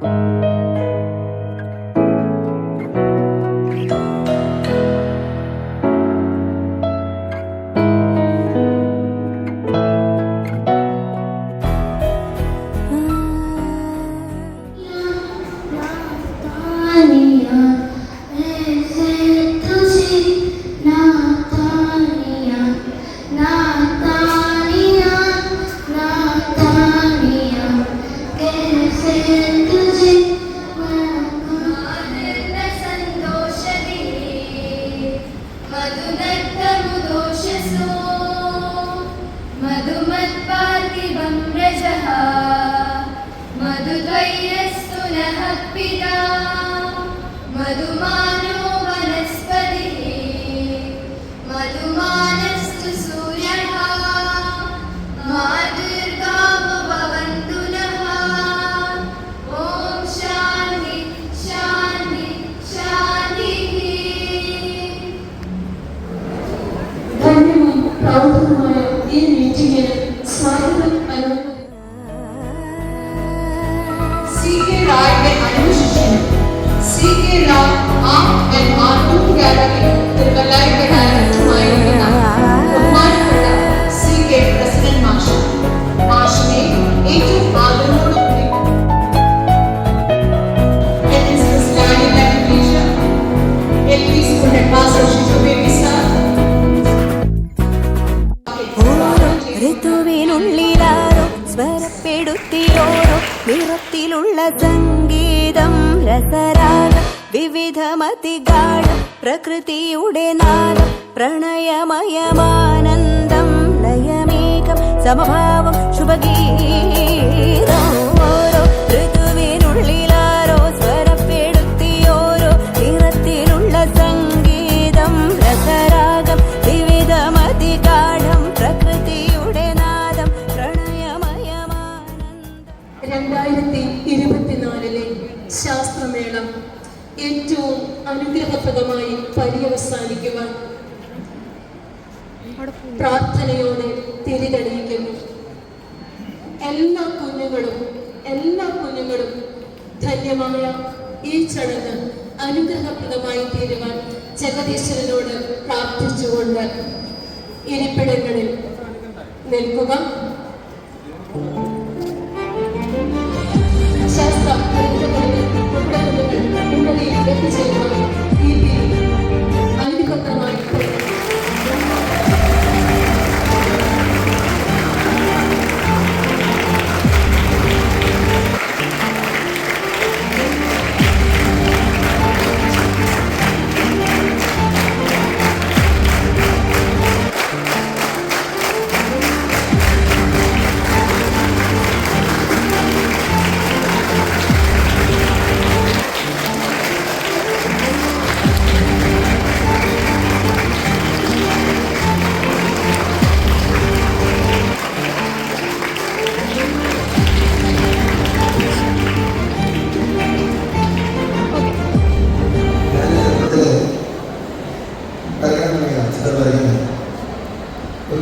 Música ಮಧುಮಾ രസരാഗം വിവിധമതിഗാഠം പ്രകൃതിയുടെ നാദം പ്രണയമയമാനന്ദം ലയമേകം സമഭാവം ശുഭഗീതം എല്ലാ കുഞ്ഞുങ്ങളും എല്ലാ കുഞ്ഞുങ്ങളും ധന്യമായ ഈ ചടങ്ങ് അനുഗ്രഹപ്രദമായി തീരുവാൻ ജഗദീശ്വരനോട് പ്രാർത്ഥിച്ചുകൊണ്ട് ഇരിപ്പിടങ്ങളിൽ നിൽക്കുക ശാസ്ത്ര പരീക്ഷകളിൽ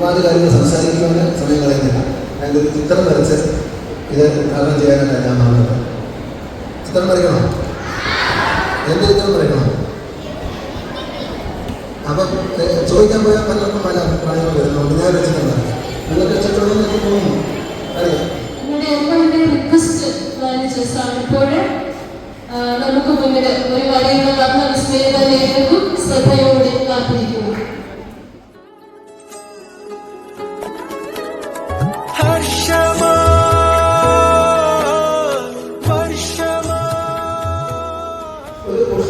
ഒരുപാട് കാര്യങ്ങൾ സംസാരിക്കുവാൻ സമയം കളയുന്നില്ല. ഞാനൊരു ചിത്രം വരച്ച് ഇത് ഉദ്ഘാടനം ചെയ്യാനാണ് ഞാൻ വന്നത്. ചിത്രം വരയ്ക്കണോ? എന്ത് ചിത്രം വരയ്ക്കണോ? അപ്പം ചോദിക്കാൻ പോയാൽ പലർക്കും പല അഭിപ്രായങ്ങൾ വരുന്നുണ്ട്. ഞാൻ ചിത്രം നിങ്ങൾക്ക് ചിത്രം എനിക്ക് തോന്നുന്നു? അറിയാം. നമുക്ക് മുന്നിൽ ഒരു വരയുടെ വർണ വിസ്മയതയിലേക്കും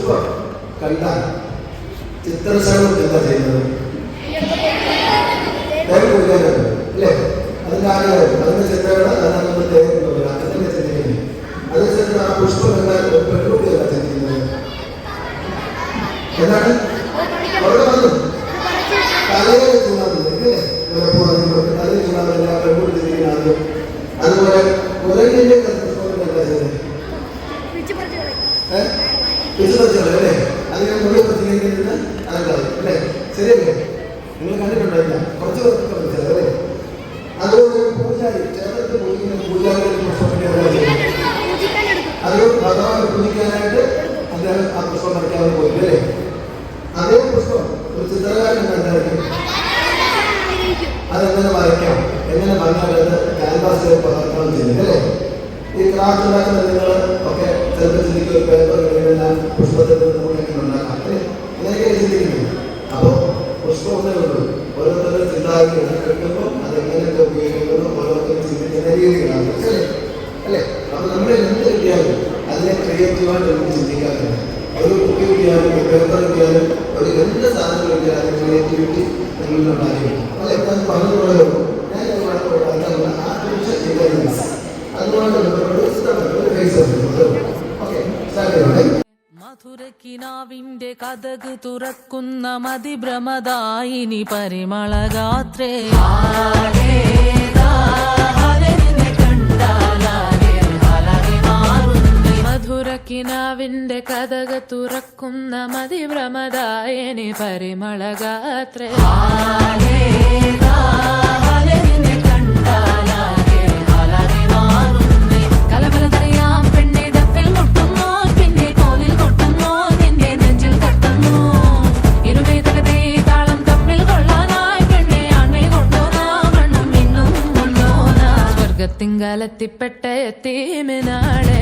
പുഷ്പം കണ്ടാൽ ചിത്രശലഭം എന്താ ചെയ്യുന്നത്? അല്ലേ? അതിന്റെ ആഗ്രഹം അതിന്റെ ചിത്രങ്ങൾ അതാണ് നമ്മൾ തേൻ കൊണ്ടുവരിക അതിന്റെ ചിന്തിക്കുന്നത് അതനുസരിച്ച് ആ പുഷ്പം ഒരു പെൺകുട്ടിയല്ല ചിന്തിക്കുന്നത് എന്താണ്? അവിടെ വന്നു. തലയിൽ ചൂടാൻ അല്ലേ പലപ്പോഴും തലയിൽ ചൂടാൻ എല്ലാ പെൺകുട്ടി ചിന്തിക്കുന്ന ആദ്യം അതുപോലെ കുരങ്ങിന്റെ പുഷ്പം എന്താ ചെയ്യുന്നത് ഏഹ് വിശ്വസിച്ചല്ലോ അല്ലേ അത് ഞാൻ മുഴുവൻ പ്രതികരിക്കുന്നത് അതാണ് അല്ലേ ശരിയല്ലേ നിങ്ങൾ കണ്ടിട്ടുണ്ടായില്ല കുറച്ച് പേർക്ക് മനസ്സിലാവും അല്ലേ അതുകൊണ്ട് ഒരു പൂജാരി ക്ഷേത്രത്തിൽ പോയി പൂജാരി പുഷ്പത്തിന്റെ എന്താ ചെയ്യുന്നത് അതുകൊണ്ട് ക്യാൻവാസിൽ പകർത്തണം ചെയ്യുന്നത് അല്ലേ? ഈ ക്രാഫ്റ്റ് നിങ്ങൾ ഒക്കെ ചിലപ്പോൾ ചിന്തിക്കും ഒരു പേപ്പർ ഇങ്ങനെ പുഷ്പത്തിൽ നിന്ന് നമുക്ക് ഉണ്ടാക്കാം അല്ലേ? ചിന്തിക്കുന്നത് അപ്പോൾ പുഷ്പം ഒന്നേ ഉള്ളൂ. ഓരോരുത്തരുടെ ചിന്താഗതി എടുക്കുമ്പോൾ അതെങ്ങനെയൊക്കെ ഉപയോഗിക്കുന്നു ഓരോരുത്തരും ചിന്തിക്കുന്ന രീതികളാണ് അല്ലേ? അപ്പോൾ നമ്മൾ എന്ത് കിട്ടിയാലും അതിനെ ക്രിയേറ്റീവായിട്ട് നമുക്ക് ചിന്തിക്കാറുണ്ട് ഒരു കുട്ടി കിട്ടിയാലും ഒരു പേപ്പർ കിട്ടിയാലും ഒരു എന്ത് സാധനം കിട്ടിയാലും ക്രിയേറ്റിവിറ്റി നിങ്ങളിൽ ഉണ്ടായിരിക്കും അല്ലെ? ഞാൻ മധുരക്കിനാവിന്റെ കഥക് തുറക്കുന്ന മതിഭ്രമദായിനി പരിമളഗാത്രേ. മധുരക്കിനാവിന്റെ കഥക് തുറക്കുന്ന മതിഭ്രമദായിനി പരിമളഗാത്രേ. സ്വർഗത്തിങ്കലെത്തിപ്പെട്ട എത്തീമിനാളെ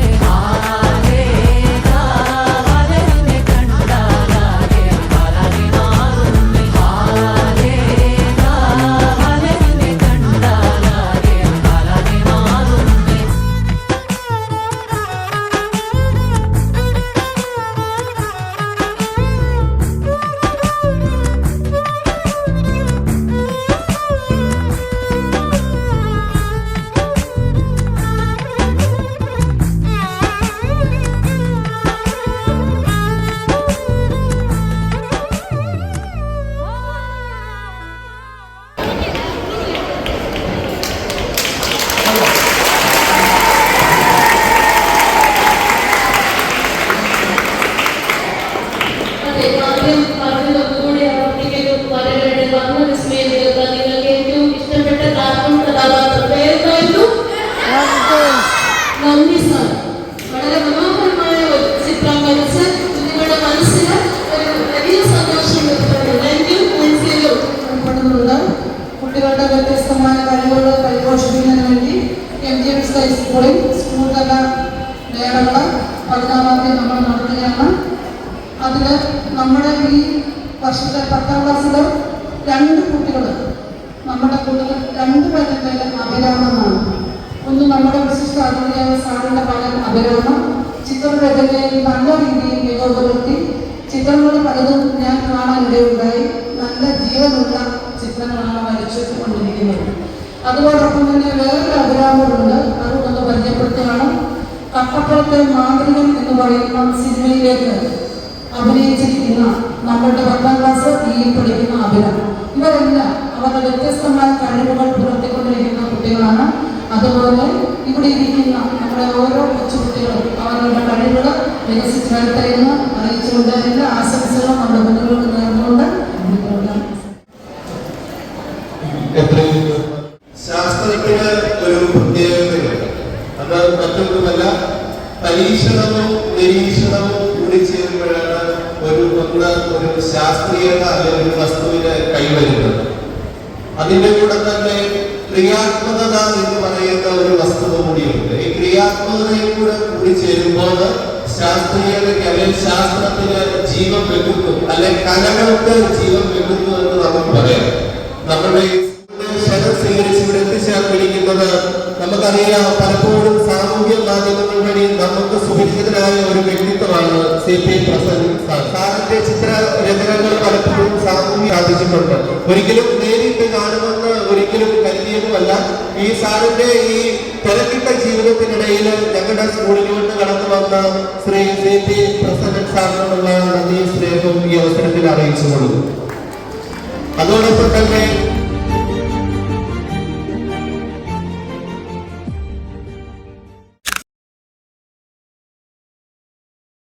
കുട്ടികളുടെ വ്യത്യസ്തമായ കഴിവുകൾ പരിപോഷിപ്പിക്കുന്നതിന് വേണ്ടി എം ജി എം ഹൈസ്കൂളിൽ ഒന്ന് നമ്മുടെ വിശിഷ്ട അതിഥിയായ പലം അഭിരാമം ചിത്രരചനയിൽ നല്ല രീതിയിൽ മികവ് പുലർത്തി ചിത്രങ്ങൾ പലതും ഞാൻ കാണാനിടയുണ്ടായി നല്ല ജീവനുള്ള ചിത്രങ്ങളാണ് വരച്ചു കൊണ്ടിരിക്കുന്നത് അതോടൊപ്പം തന്നെ വേറൊരു അഭിരാമമുണ്ട് ഒന്ന് പരിചയപ്പെടുത്തുകയാണ്. കട്ടപ്പുറത്തെ മാന്ത്രികൻ എന്ന് പറയുന്ന സിനിമയിലേക്ക് അഭിനയിച്ചിരിക്കുന്ന നമ്മളുടെ പത്താം ക്ലാസ് ഈ പഠിക്കുന്ന അഭിനം ഇവരെല്ലാം അവരുടെ വ്യത്യസ്തമായ കഴിവുകൾ പുലർത്തിക്കൊണ്ടിരിക്കുന്ന കുട്ടികളാണ്. അതുപോലെ ഇവിടെ ഇരിക്കുന്ന നമ്മുടെ ഓരോ കൊച്ചുകുട്ടികളും അവരുടെ കഴിവുകൾ വികസിച്ച് വരട്ടെ എന്ന് അറിയിച്ചുകൊണ്ട് എല്ലാ ആശംസകളും നമ്മുടെ കുട്ടികൾക്ക് നേർന്നുകൊണ്ട് ഈ പ്രോഗ്രാം എത്രയും ശാസ്ത്രത്തിന് ഒരു പ്രത്യേകതയുണ്ട്. അത് മറ്റൊന്നുമല്ല പരീക്ഷണവും നിരീക്ഷണവും കൂടി ചേരുമ്പോഴാണ് ഒരു ഒന്ന് ഒരു ശാസ്ത്രീയത അല്ലെങ്കിൽ ഒരു വസ്തുവിനെ കൈവരുന്നത്. അതിന്റെ കൂടെ തന്നെ ക്രിയാത്മകത എന്ന് പറയുന്ന ഒരു വസ്തുത കൂടിയുണ്ട്. ഈ ക്രിയാത്മകതയും കൂടെ കൂടി ചേരുമ്പോൾ ശാസ്ത്രീയതയ്ക്ക് അല്ലെങ്കിൽ ശാസ്ത്രത്തിന് ജീവൻ വെക്കുന്നു അല്ലെങ്കിൽ കലകൾക്ക് ജീവൻ വെക്കുന്നു എന്ന് നമുക്ക് പറയാം. നമ്മുടെ ക്ഷണം സ്വീകരിച്ച് ഇവിടെ എത്തിച്ചേർന്നിരിക്കുന്നത് നമുക്കറിയാം പലപ്പോഴും സാമൂഹ്യ മാധ്യമങ്ങൾ വഴി നമുക്ക് സുപരിചിതനായ ഒരു വ്യക്തിത്വമാണ് സി പി സാറിന്റെ ചിത്ര രചനകൾ പലപ്പോഴും സാമൂഹ്യ സാധിച്ചിട്ടുണ്ട് ഒരിക്കലും ഈ സാറിന്റെ ഈ തിരക്കിട്ട ജീവിതത്തിനിടയിൽ ഞങ്ങളുടെ സ്കൂളിലോട്ട് കടന്നു വന്ന ശ്രീ സി പി പ്രസന്നൻ സാറിനോടുള്ള നന്ദി സ്നേഹവും ഈ അവസരത്തിൽ അറിയിച്ചു കൊടുക്കും അതോടൊപ്പം തന്നെ